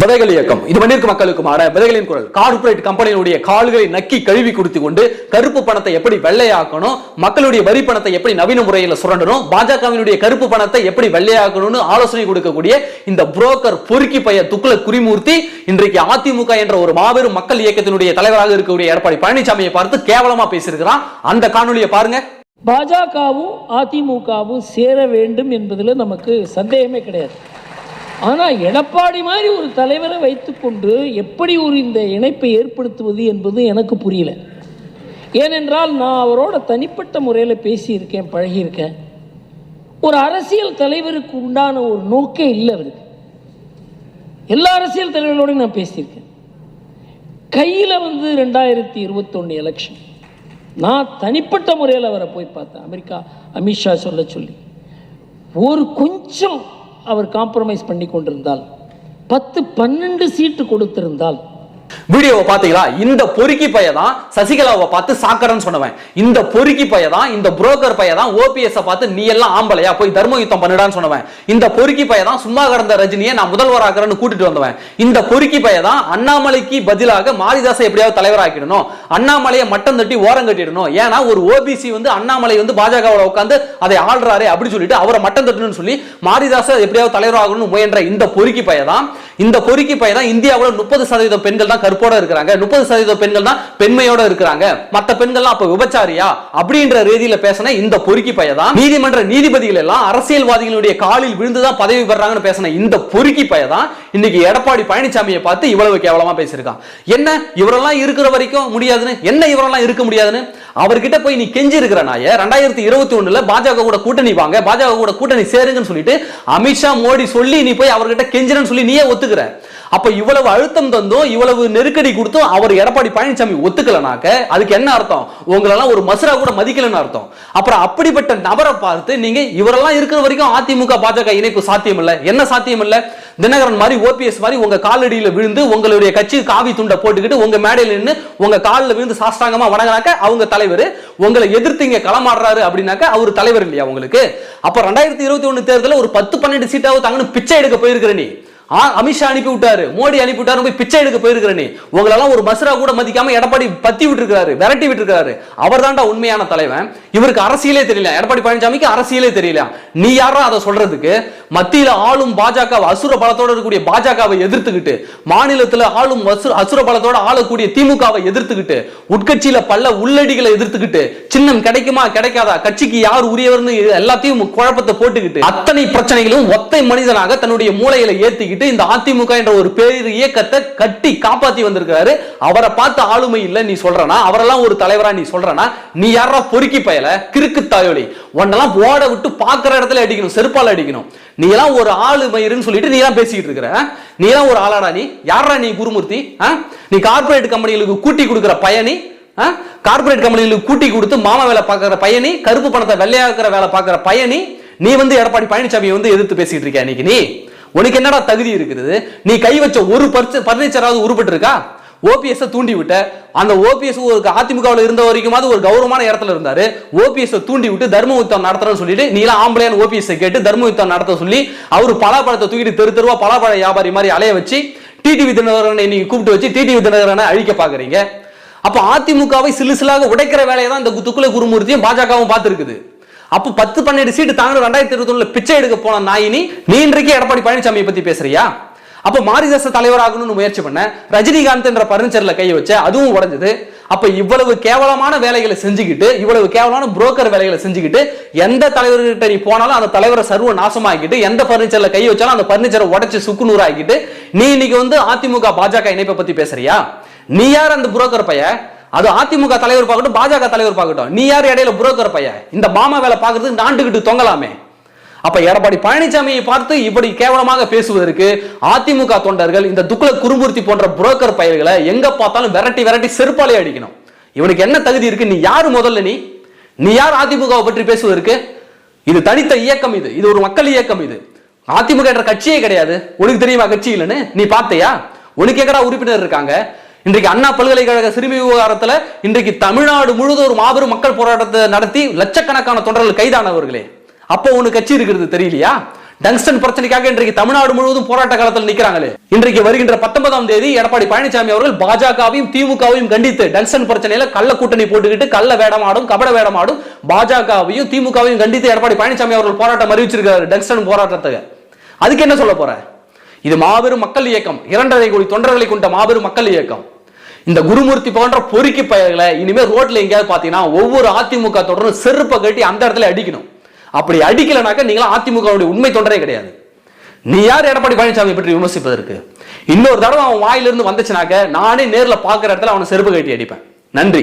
விதைகள் இயக்கம். இது மண்ணிற்கு மக்களுக்குமான விதைகளின் குரல். கார்பரேட் கம்பெனிகளுடைய கால்களை நக்கி கழுவி கொடுத்து கொண்டு கருப்பு பணத்தை எப்படி வெள்ளையாக்கணும் மக்களுடைய வரி பணத்தை எப்படி நவீன முறையில் சுரண்டணும் பாஜகவினுடைய கருப்பு பணத்தை எப்படி வெள்ளையாக்கணும்னு ஆலோசனை கொடுக்கக்கூடிய இந்த புரோக்கர் பொறுக்கி பைய துக்குல குறிமூர்த்தி இன்றைக்கு அதிமுக என்ற ஒரு மாபெரும் மக்கள் இயக்கத்தினுடைய தலைவராக இருக்கக்கூடிய எடப்பாடி பழனிசாமியை பார்த்து கேவலமா பேசியிருக்கிறான். அந்த காணொலியை பாருங்க. பாஜகவும் அதிமுகவும் சேர வேண்டும் என்பதில் நமக்கு சந்தேகமே கிடையாது. ஆனால் எடப்பாடி மாதிரி ஒரு தலைவரை வைத்துக்கொண்டு எப்படி ஒரு இந்த இணைப்பை ஏற்படுத்துவது என்பது எனக்கு புரியல. ஏனென்றால் நான் அவரோட தனிப்பட்ட முறையில் பேசியிருக்கேன் பழகியிருக்கேன். ஒரு அரசியல் தலைவருக்கு உண்டான ஒரு நோக்கே இல்லை அவருக்கு. எல்லா அரசியல் தலைவர்களோடையும் நான் பேசியிருக்கேன். கையில் வந்து ரெண்டாயிரத்தி இருபத்தொன்று எலெக்ஷன் நான் தனிப்பட்ட முறையில் அவரை போய் பார்த்தேன். அமெரிக்கா அமித்ஷா சொல்ல சொல்லி. ஒரு கொஞ்சம் அவர் காம்ப்ரமைஸ் பண்ணி கொண்டிருந்தால் பத்து பன்னெண்டு சீட்டு கொடுத்திருந்தால் வீடியோவை பார்த்தீங்களா? இந்த பொறுக்கி பைய தான் சசிகலாவை பார்த்து சாக்கரன்னு சொன்னவன். இந்த பொறுக்கி பைய தான் இந்த புரோக்கர் பைய தான் ஓபிஎஸ் பார்த்து நீ எல்லாம் ஆம்பளையா போய் தர்ம யுத்தம் பண்ணிடான்னு சொன்னவன். இந்த பொறுக்கி பைய தான் சும்மா கடந்த ரஜினியை நான் முதல்வராகிறேன்னு கூட்டிட்டு வந்தவன். இந்த பொறுக்கி பைய தான் அண்ணாமலைக்கு பதிலாக மாரிதாசை எப்படியாவது தலைவராக்கிடணும் அண்ணாமலையை மட்டம் தட்டி ஓரம் கட்டிடணும். ஏன்னா ஒரு ஓபிசி வந்து அண்ணாமலை வந்து பாஜகவோட உட்காந்து அதை ஆள்றாரு அப்படின்னு சொல்லிட்டு அவரை மட்டம் தட்டணும்னு சொல்லி மாரிதாசை எப்படியாவது தலைவராகணும்னு முயன்ற இந்த பொறுக்கி பைய தான். இந்த பொறுக்கி பைய தான் இந்தியாவில் முப்பது சதவீதம் பெண்கள் தான் கருப்போட இருக்கிறாங்க. முப்பது சதவீத பெண்கள் தான் பெண்மையோட இருக்கிறாங்க. மற்ற பெண்கள்லாம் அப்ப விபச்சாரியா? அப்படின்ற ரீதியில பேசின இந்த பொறுக்கி பயதான் நீதிமன்ற நீதிபதிகள் எல்லாம் அரசியல்வாதிகளுடைய காலில் விழுந்துதான் பதவி பெறாங்கன்னு பேசின இந்த பொறுக்கி பயதான் இன்னைக்கு எடப்பாடி பழனிசாமியை பார்த்து இவ்வளவு கேவலமா பேசியிருக்கான். என்ன இவரெல்லாம் இருக்கிற வரைக்கும் முடியாதுன்னு? என்ன இவரெல்லாம் இருக்க முடியாதுன்னு? அவர்கிட்ட போய் நீ கெஞ்சி இருக்கிற நாய ரெண்டாயிரத்தி இருபத்தி ஒண்ணுல பாஜக கூட கூட்டணி வாங்க பாஜக கூட கூட்டணி சேருங்கன்னு சொல்லிட்டு அமித்ஷா மோடி சொல்லி நீ போய் அவர்கிட்ட கெஞ்சிரன்னு சொல்லி நீயே ஒத்துக்கிற. அப்ப இவ்வளவு அழுத்தம் தந்தும் இவ்வளவு நெருக்கடி கொடுத்தும் அவர் எடப்பாடி பழனிசாமி ஒத்துக்கலனாக்க அதுக்கு என்ன அர்த்தம்? உங்களெல்லாம் ஒரு மசுரா கூட மதிக்கலன்னு அர்த்தம். அப்புறம் அப்படிப்பட்ட நபரை பார்த்து நீங்க இவரெல்லாம் இருக்கிற வரைக்கும் அதிமுக பாஜக இணைப்பு சாத்தியம் இல்லை என்ன சாத்தியம் இல்லை தினகரன் மாதிரி ஓபிஎஸ் மாதிரி உங்க காலடியில விழுந்து உங்களுடைய கட்சி காவி துண்டை போட்டுக்கிட்டு உங்க மேடையில நின்று உங்க காலில் விழுந்து சாஷ்டாங்கமா வணங்கினாக்க அவங்க தலைவர். உங்களை எதிர்த்து இங்க களமாடுறாரு அப்படின்னாக்க அவர் தலைவர் இல்லையா உங்களுக்கு? அப்ப ரெண்டாயிரத்தி இருபத்தி ஒண்ணு தேர்தலில் ஒரு பத்து பன்னெண்டு சீட்டாவது தாங்கன்னு பிச்சை எடுக்க போயிருக்கிற நீ அமித்ஷா அனுப்பி விட்டாரு மோடி அனுப்பி விட்டாரு போய் பிச்சை எடுக்க போயிருக்கிற நீ உங்களெல்லாம் ஒரு மசுரா கூட மதிக்காம எடப்பாடி பத்தி விட்டுருக்காரு விரட்டி விட்டுருக்காரு அவர் தான்டா உண்மையான தலைவன். இவருக்கு அரசியலே தெரியல. எடப்பாடி பழனிசாமிக்கு அரசியலே தெரியல. நீ யாரா அதை சொல்றதுக்கு? மத்தியில ஆளும் பாஜக அசுர பலத்தோட இருக்கக்கூடிய பாஜகவை எதிர்த்துக்கிட்டு மாநிலத்துல ஆளும் அசுர- அசுர பலத்தோட ஆளக்கூடிய திமுகவை எதிர்த்துக்கிட்டு உட்கட்சியில பல்ல உள்ளடிகளை எதிர்த்துக்கிட்டு சின்னம் கிடைக்குமா கிடைக்காதா கட்சிக்கு யார் உரியவர்னு எல்லாத்தையும் குழப்பத்தை போட்டுக்கிட்டு அத்தனை பிரச்சனைகளும் ஒத்தை மனிதனாக தன்னுடைய மூளையில ஏத்திக்கிட்டு இந்த அதிமுக என்ற ஒரு பேர் இயக்கத்தை கட்டி காப்பாத்தி வந்திருக்காரு அவரை பார்த்து ஆளுமை இல்லை நீ சொல்றனா? அவரெல்லாம் ஒரு தலைவரா நீ சொல்றனா? நீ யாரா பொறுக்கி பயல? கிறுக்கு தாயோலி. உன்னெல்லாம் ஓட விட்டு பாக்குற இடத்துல அடிக்கணும் செருப்பால அடிக்கணும். நீ எல்லாம் ஒரு ஆளு மயிருன்னு சொல்லிட்டு நீ எல்லாம் பேசிக்கிட்டு இருக்கிற நீ எல்லாம் ஒரு ஆளாடா நீ? யாரா நீ குருமூர்த்தி நீ கார்ப்பரேட் கம்பெனிகளுக்கு கூட்டி கொடுக்குற பயணி கார்ப்பரேட் கம்பெனிகளுக்கு கூட்டி கொடுத்து மாமா வேலை பார்க்குற பயணி கருப்பு பணத்தை வெள்ளையாக்குற வேலை பார்க்குற பயணி நீ வந்து எடப்பாடி பழனிசாமியை வந்து எதிர்த்து பேசிட்டு இருக்க இன்னைக்கு நீ? உனக்கு என்னடா தகுதி இருக்குது? நீ கை வச்ச ஒரு பர்னிச்சராவது உருப்பட்டு இருக்கா ஓபிஎஸ் தூண்டி விட்ட. அந்த ஓபிஎஸ் ஒரு அதிமுகவில் இருந்த வரைக்குமாவது ஒரு கௌரவமான இடத்துல இருந்தாரு. ஓபிஎஸ் தூண்டி விட்டு தர்ம யுத்தம் நடத்துறேன்னு சொல்லிட்டு நீலாம் ஆம்பளையான ஓபிஎஸ் கேட்டு தர்ம யுத்தம் நடத்த சொல்லி அவர் பலாப்பழத்தை தூக்கிட்டு தெரு தெருவா பலாப்பழ வியாபாரி மாதிரி அலைய வச்சு டிடிவி தினகரனை நீங்க கூப்பிட்டு வச்சு டிடிவி தினகரனை அழிக்க பாக்குறீங்க. அப்ப அதிமுகவை சிலு சிலாக உடைக்கிற வேலையை தான் இந்த துக்குல குருமூர்த்தியும் பாஜகவும் பார்த்துருக்குது. அப்போ பத்து பன்னெண்டு சீட்டு தாங்க ரெண்டாயிரத்தி இருபத்தி ஒண்ணுல பிச்சை எடுக்க போன நாயினி நீ இன்றைக்கு எடப்பாடி பழனிசாமியை பத்தி பேசுறியா? அப்ப மாரிதாச தலைவராகணும்னு முயற்சி பண்ண ரஜினிகாந்த் என்ற பர்னிச்சர்ல கை வச்ச அதுவும் உடஞ்சது. அப்ப இவ்வளவு கேவலமான வேலைகளை செஞ்சுக்கிட்டு இவ்வளவு கேவலமான புரோக்கர் வேலைகளை செஞ்சுக்கிட்டு எந்த தலைவர்கிட்ட நீ போனாலும் அந்த தலைவரை சர்வ நாசமாக்கிட்டு எந்த பர்னிச்சர்ல கை வச்சாலும் அந்த பர்னிச்சரை உடச்சு சுக்கு ஆக்கிட்டு நீ இன்னைக்கு வந்து அதிமுக பாஜக இணைப்பை பத்தி பேசுறியா? நீ யார் அந்த புரோக்கர் பையன்? அது அதிமுக தலைவர் பார்க்கட்டும் பாஜக தலைவர் பார்க்கட்டும். நீ யார் இடையில புரோக்கர் பையன்? இந்த பாமா வேலை பார்க்கறதுக்கு நாண்டுகிட்டு தொங்கலாமே. அப்ப எடப்பாடி பழனிசாமியை பார்த்து இப்படி கேவலமாக பேசுவதற்கு அதிமுக தொண்டர்கள் இந்த துக்குல குறுமூர்த்தி போன்ற புரோக்கர் பயிர்களை எங்க பார்த்தாலும் விரட்டி விரட்டி செருப்பாலே அடிக்கணும். இவனுக்கு என்ன தகுதி இருக்கு? நீ யாரு முதல்ல நீ? நீ யார் அதிமுகவை பற்றி பேசுவதற்கு? இது தனித்த இயக்கம் இது. இது ஒரு மக்கள் இயக்கம் இது. அதிமுக என்ற கட்சியே கிடையாது. உனக்கு தெரியுமா கட்சி இல்லைன்னு? நீ பார்த்தையா? உனக்கு எங்கடா உறுப்பினர் இருக்காங்க? இன்றைக்கு அண்ணா பல்கலைக்கழக சிறுமி விவகாரத்துல இன்றைக்கு தமிழ்நாடு முழுவதும் ஒரு மாபெரும் மக்கள் போராட்டத்தை நடத்தி லட்சக்கணக்கான தொண்டர்கள் கைதானவர்களே. அப்போ ஒன்று கட்சி இருக்கிறது தெரியலையா? டங்ஸ்டன் பிரச்சனைக்காக இன்றைக்கு தமிழ்நாடு முழுவதும் போராட்ட காலத்தில் நிக்கிறாங்களே. இன்றைக்கு வருகின்ற பத்தொன்பதாம் தேதி எடப்பாடி பழனிசாமி அவர்கள் பாஜகவையும் திமுகவையும் கண்டித்து டங்ஸ்டன் பிரச்சனையில கள்ள கூட்டணி போட்டுக்கிட்டு கள்ள வேடமாடும் கபட வேடமாடும் பாஜகவையும் திமுகவையும் கண்டித்து எடப்பாடி பழனிசாமி அவர்கள் போராட்டம் அறிவிச்சிருக்காரு டங்ஸ்டன் போராட்டத்துக்கு. அதுக்கு என்ன சொல்ல போற? இது மாபெரும் மக்கள் இயக்கம். இரண்டரை கோடி தொண்டர்களை கொண்ட மாபெரும் மக்கள் இயக்கம். இந்த குருமூர்த்தி போன்ற பொறுக்கி பயிர்களை இனிமேல் ரோட்ல எங்கேயாவது பார்த்தீங்கன்னா ஒவ்வொரு அதிமுக தொடரும் செருப்பை கட்டி அந்த இடத்துல அடிக்கணும். அப்படி அடிக்கலைனாக்க நீங்களாம் அதிமுகவுடைய உண்மை தொண்டரே கிடையாது. நீ யார் எடப்பாடி பழனிசாமி பற்றி விமர்சிப்பதற்கு? இன்னொரு தடவை அவன் வாயிலிருந்து வந்துச்சுனாக்க நானே நேரில் பார்க்குற இடத்துல அவனை செருப்பு கட்டி அடிப்பேன். நன்றி.